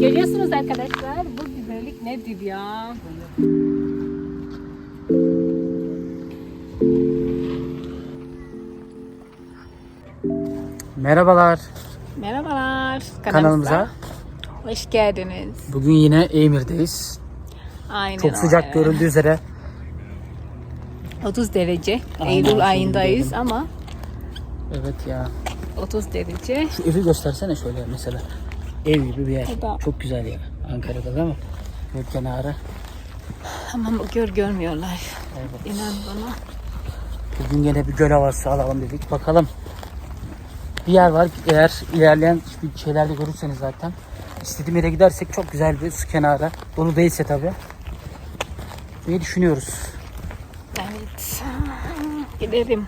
Görüyorsunuz arkadaşlar bu güzellik nedir ya? Merhabalar Merhabalar kanalımıza. Hoş geldiniz. Bugün yine Emir'deyiz. Aynen Çok sıcak öyle. görüldüğü üzere. 30 derece. Aynen, Eylül ayındayız ama Evet ya. 30 derece. Şu evi göstersene şöyle mesela. Ev gibi bir yer. Bu da- Çok güzel yer. Ankara'da değil mi? Göl kenarı. Ama gör görmüyorlar. Evet. İnan bana. Bugün yine bir göl havası alalım dedik. Bakalım. Bir yer var. Eğer ilerleyen bir şeylerde görürseniz zaten. İstediğim yere gidersek çok güzel bir su kenarı. Dolu değilse tabii. Ne düşünüyoruz? Evet. Gidelim.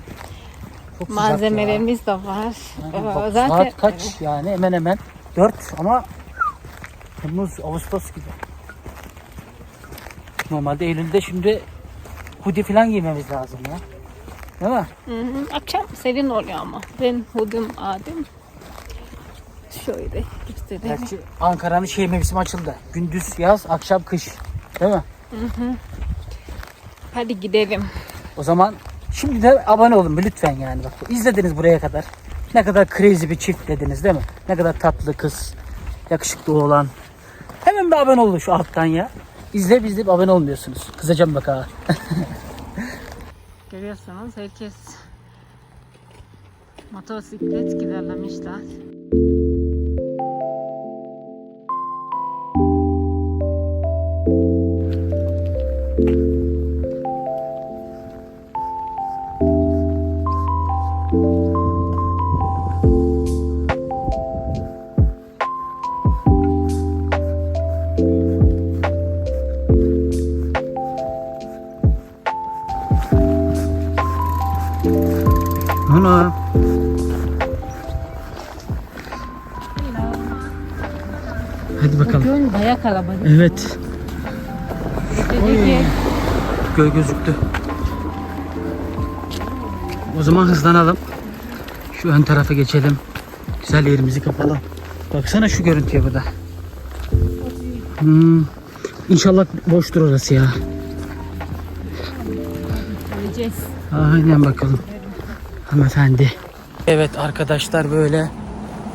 Çok. Malzemelerimiz de var. Ee, bak, Zaten Saat kaç yani hemen hemen 4 ama Temmuz, Ağustos gibi. Normalde Eylül'de şimdi hoodie falan giymemiz lazım ya. Değil mi? Hı hı. Akşam serin oluyor ama. Ben hudum aldım. Şöyle göstereyim. Gerçi Ankara'nın şey mevsimi açıldı. Gündüz yaz, akşam kış. Değil mi? Hadi gidelim. O zaman şimdi de abone olun lütfen yani bak. izlediniz buraya kadar. Ne kadar crazy bir çift dediniz değil mi? Ne kadar tatlı kız. Yakışıklı olan. Hemen bir abone olun şu alttan ya. İzleyip izleyip abone olmuyorsunuz. Kızacağım bak ha. Görüyorsunuz herkes motosiklet kiralamışlar. Hadi bakalım. Bugün baya kalabalık. Evet. Dedi Göl gözüktü. O zaman hızlanalım. Şu ön tarafa geçelim. Güzel yerimizi kapalım. Baksana şu görüntüye burada. Hmm. İnşallah boştur orası ya. Göreceğiz. Aynen bakalım. Hanımefendi. Evet arkadaşlar böyle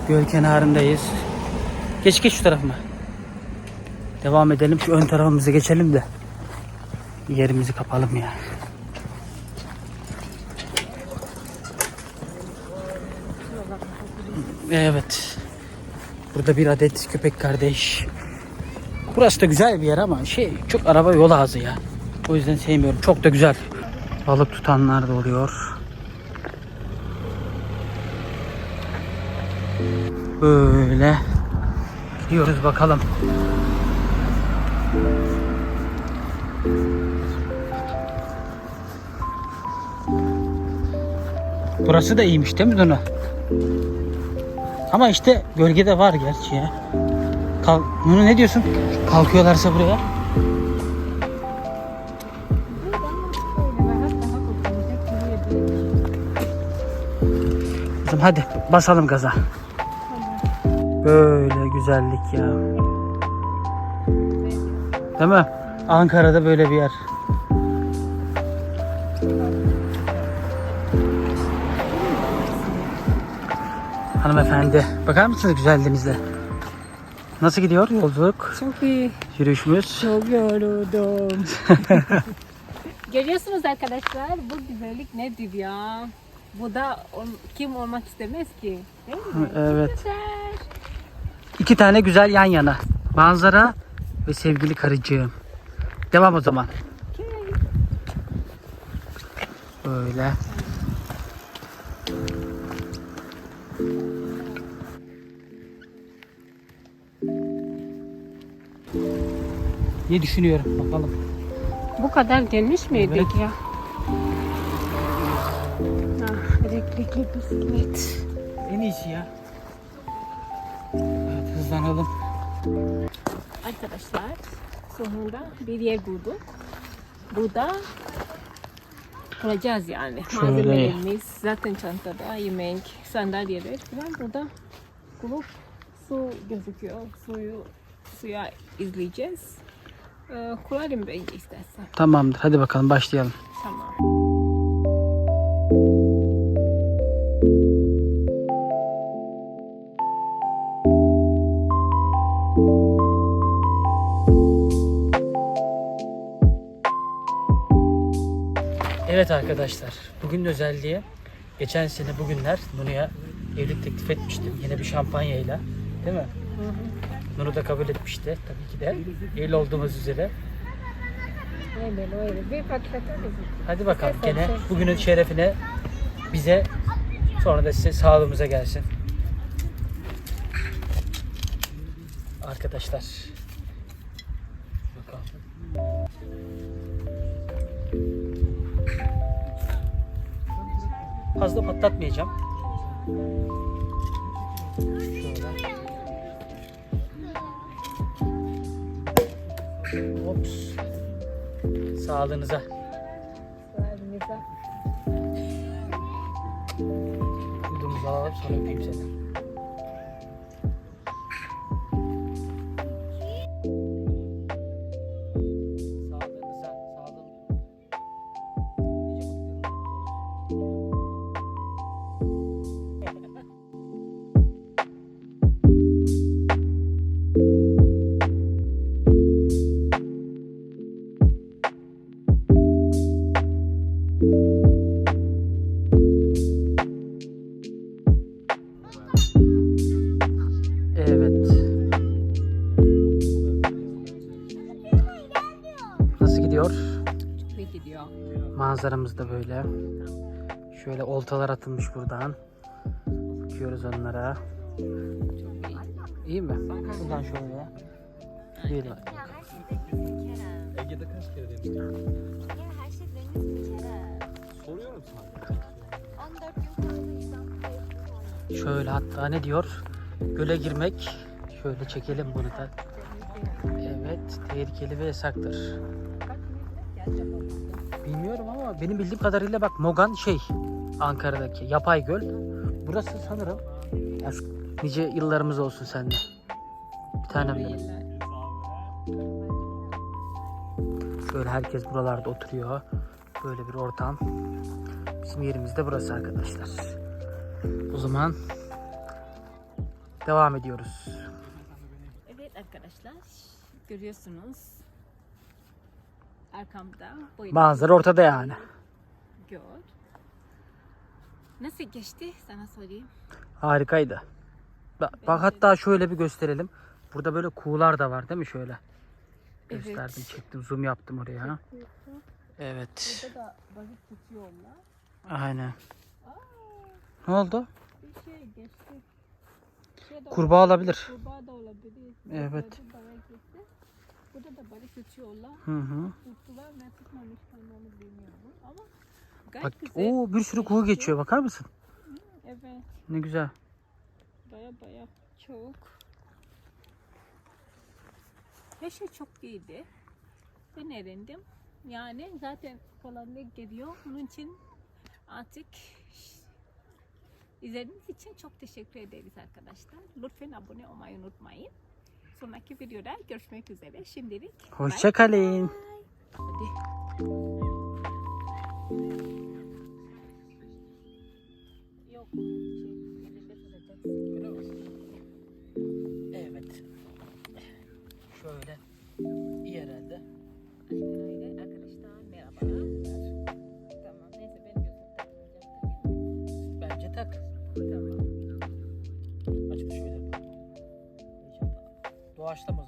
göl kenarındayız. Geç geç şu tarafıma. Devam edelim. Şu ön tarafımıza geçelim de yerimizi kapalım ya. Evet. Burada bir adet köpek kardeş. Burası da güzel bir yer ama şey çok araba yol ağzı ya. O yüzden sevmiyorum. Çok da güzel. Balık tutanlar da oluyor. Böyle gidiyoruz bakalım. Burası da iyiymiş değil mi Dona? Ama işte gölgede var gerçi ya. Kalk, Nunu ne diyorsun? Kalkıyorlarsa buraya. Kızım hadi basalım gaza. Böyle güzellik ya. Değil mi? Ankara'da böyle bir yer. Hanımefendi bakar mısınız güzelliğinize? Nasıl gidiyor yolculuk? Çok iyi. Yürüyüşümüz. Çok yoruldum. Görüyorsunuz arkadaşlar bu güzellik nedir ya? Bu da kim olmak istemez ki? Değil mi? Evet. Güzel. İki tane güzel yan yana. Manzara ve sevgili karıcığım. Devam o zaman. Böyle. Ne düşünüyorum bakalım. Bu kadar geniş miydik Evet. ya? Ah, elektrikli bisiklet. En iyisi ya. Evet hızlanalım. Arkadaşlar sonunda bir yer bulduk. Burada kuracağız yani. Şöyle. Malzemelerimiz zaten çantada yemek, sandalyeler falan burada bulup su gözüküyor. Suyu suya izleyeceğiz. Ee, kurarım bence istersen. Tamamdır. Hadi bakalım başlayalım. Tamam. Evet arkadaşlar. Bugün özelliği geçen sene bugünler Nuru'ya evlilik teklif etmiştim. Yine bir şampanyayla. Değil mi? Nuru da kabul etmişti tabii ki de. Evli olduğumuz üzere. Aynen öyle. Bir patlatalım. Hadi bakalım Ses gene olsun. bugünün şerefine bize sonra da size sağlığımıza gelsin. Arkadaşlar. Fazla patlatmayacağım. Şöyle. Ops. Sağlığınıza. Sağlığınıza. Yudumuzu alalım sonra öpeyim seni. Manzaramız da böyle. Şöyle oltalar atılmış buradan. Bakıyoruz onlara. Çok iyi. İyi mi? Buradan şöyle. Değil mi? Ege'de kaç kere deniz Ya her şey deniz bir kere. Soruyorum sana. 14 gün kaldı. Şöyle hatta ne diyor? Göle girmek. Şöyle çekelim bunu da. Evet, tehlikeli ve yasaktır. Kaç metre acaba? Bilmiyorum ama benim bildiğim kadarıyla bak Mogan şey Ankara'daki yapay göl. Burası sanırım ya şu nice yıllarımız olsun sende. Bir tanem benim. Yıllar. Şöyle herkes buralarda oturuyor. Böyle bir ortam. Bizim yerimiz de burası arkadaşlar. O zaman devam ediyoruz. Evet arkadaşlar görüyorsunuz arkamda böyle Manzara ortada yani. göl. Nasıl geçti sana sorayım. Harikaydı. Bak, bak hatta şöyle bir gösterelim. Burada böyle kuğular da var değil mi şöyle? Evet. Gösterdim, çektim, zoom yaptım oraya. Evet. Burada da balık tutuyorlar. Aynen. Aa, Ne oldu? bir şey geçti. Şey Kurbağa olabilir. Kurbağa da olabilir. Evet. Burada da balık tutuyorlar. Hı hı. Tuttular ne tutmamışlar onu bilmiyorum ama gayet Bak, güzel. oo bir sürü kuğu geçiyor. Bakar mısın? Evet. Ne güzel. Baya baya çok. Her şey çok iyiydi. Ben eğlendim. Yani zaten kolaylık geliyor. Onun için artık izlediğiniz için çok teşekkür ederiz arkadaşlar. Lütfen abone olmayı unutmayın. Sonraki videoda görüşmek üzere. Şimdilik Hoşçakalın. Hadi. Yok. Doğaçlama